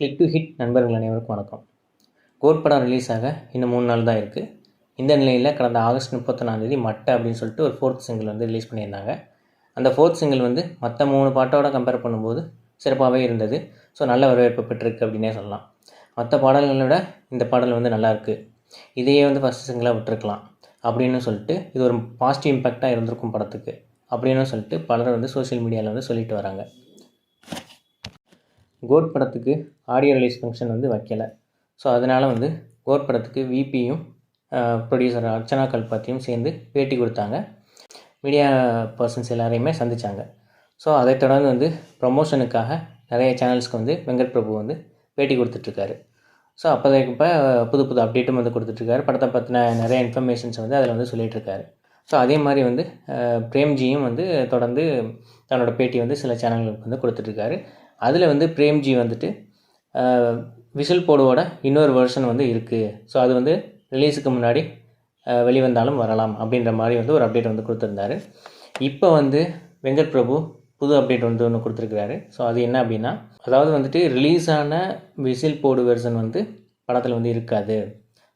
Click to hit நண்பர்கள் அனைவருக்கும் வணக்கம். கோட் படம் ரிலீஸ் ஆக இன்னும் மூணு நாள் தான் இருக்குது இந்த நிலையில் கடந்த ஆகஸ்ட் முப்பத்தொன்னாந்தேதி மட்டை அப்படின்னு சொல்லிட்டு ஒரு ஃபோர்த் சிங்கிள் வந்து ரிலீஸ் பண்ணியிருந்தாங்க. அந்த ஃபோர்த் சிங்கிள் வந்து மற்ற மூணு பாட்டோட கம்பேர் பண்ணும்போது சிறப்பாகவே இருந்தது. ஸோ நல்ல வரவேற்பு பெற்றிருக்கு அப்படின்னே சொல்லலாம். மற்ற பாடல்களை விட இந்த பாடல் வந்து நல்லாயிருக்கு இதையே வந்து ஃபஸ்ட் சிங்கிளாக விட்டுருக்கலாம். அப்படின்னு சொல்லிட்டு இது ஒரு பாசிட்டிவ் இம்பேக்டாக இருந்திருக்கும் படத்துக்கு. அப்படின்னு சொல்லிட்டு பலர் வந்து சோஷியல் மீடியாவில் வந்து சொல்லிட்டு வராங்க. கோட் படத்துக்கு ஆடியோ ரிலீஸ் ஃபங்க்ஷன் வந்து வைக்கலை. ஸோ அதனால் வந்து கோட் படத்துக்கு விபியும் ப்ரொடியூசர் அர்ச்சனா கல்பாத்தியும் சேர்ந்து பேட்டி கொடுத்தாங்க. மீடியா பர்சன்ஸ் எல்லாரையுமே சந்தித்தாங்க ஸோ அதை தொடர்ந்து வந்து ப்ரொமோஷனுக்காக நிறைய சேனல்ஸ்க்கு வந்து வெங்கட் பிரபு வந்து பேட்டி கொடுத்துட்ருக்காரு. ஸோ அப்போதைக்கப்ப புது புது அப்டேட்டும் வந்து கொடுத்துட்ருக்காரு. படத்தை பற்றின நிறைய இன்ஃபர்மேஷன்ஸ் வந்து அதில் வந்து சொல்லிகிட்ருக்காரு ஸோ அதே மாதிரி வந்து பிரேம்ஜியும் வந்து தொடர்ந்து தன்னோட பேட்டி வந்து சில சேனல்களுக்கு வந்து கொடுத்துட்ருக்காரு. அதில் வந்து பிரேம்ஜி வந்துட்டு விசில் போடுவோட இன்னொரு வெர்ஷன் வந்து இருக்குது ஸோ அது வந்து ரிலீஸுக்கு முன்னாடி வெளிவந்தாலும் வரலாம் அப்படின்ற மாதிரி வந்து ஒரு அப்டேட் வந்து கொடுத்துருந்தாரு. இப்போ வந்து வெங்கட் பிரபு புது அப்டேட் வந்து ஒன்று கொடுத்துருக்குறாரு. ஸோ அது என்ன அப்படின்னா அதாவது வந்துட்டு ரிலீஸ் ஆன விசில் போடு வெர்ஷன் வந்து படத்தில் வந்து இருக்காது.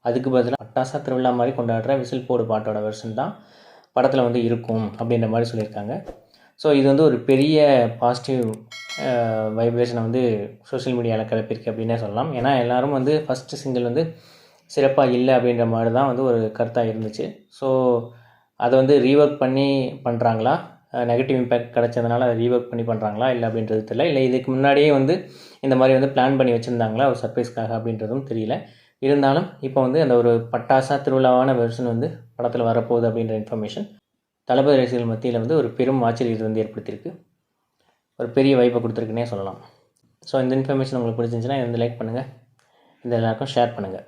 அதுக்கு பதிலாக அட்டாசா திருவிழா மாதிரி கொண்டாடுற விசில் போடு பாட்டோட வெர்ஷன் தான் படத்தில் வந்து இருக்கும் அப்படின்ற மாதிரி சொல்லியிருக்காங்க. ஸோ இது வந்து ஒரு பெரிய பாசிட்டிவ் வைப்ரேஷனை வந்து சோஷியல் மீடியாவில் கிளப்பியிருக்கு அப்படின்னே சொல்லலாம். ஏன்னா எல்லோரும் வந்து ஃபஸ்ட்டு சிங்கிள் வந்து சிறப்பாக இல்லை அப்படின்ற மாதிரி தான் வந்து ஒரு கருத்தாக இருந்துச்சு. ஸோ அதை வந்து ரீஒர்க் பண்ணி பண்ணுறாங்களா நெகட்டிவ் இம்பேக்ட் கிடச்சதுனால அதை ரீஒர்க் பண்ணி பண்ணுறாங்களா இல்லை அப்படின்றது தெரியல. இல்லை இதுக்கு முன்னாடியே வந்து இந்த மாதிரி வந்து பிளான் பண்ணி வச்சுருந்தாங்களா? ஒரு சர்ப்ரைஸ்க்காக அப்படின்றதும் தெரியல. இருந்தாலும் இப்போ வந்து அந்த ஒரு பட்டாசா திருவிழாவான வெர்ஷன் வந்து படத்தில் வரப்போகுது அப்படின்ற இன்ஃபர்மேஷன் தளபதி ரசிகர்கள் மத்தியில் வந்து ஒரு பெரும் ஆச்சரியத்தை வந்து ஏற்படுத்தியிருக்கு. ஒரு பெரிய வைப்பை கொடுத்துருக்குன்னே சொல்லலாம். ஸோ இந்த இன்ஃபர்மேஷன் உங்களுக்கு பிடிச்சிருந்துச்சுன்னா இதை வந்து லைக் பண்ணுங்கள் இந்த எல்லாருக்கும் ஷேர் பண்ணுங்கள்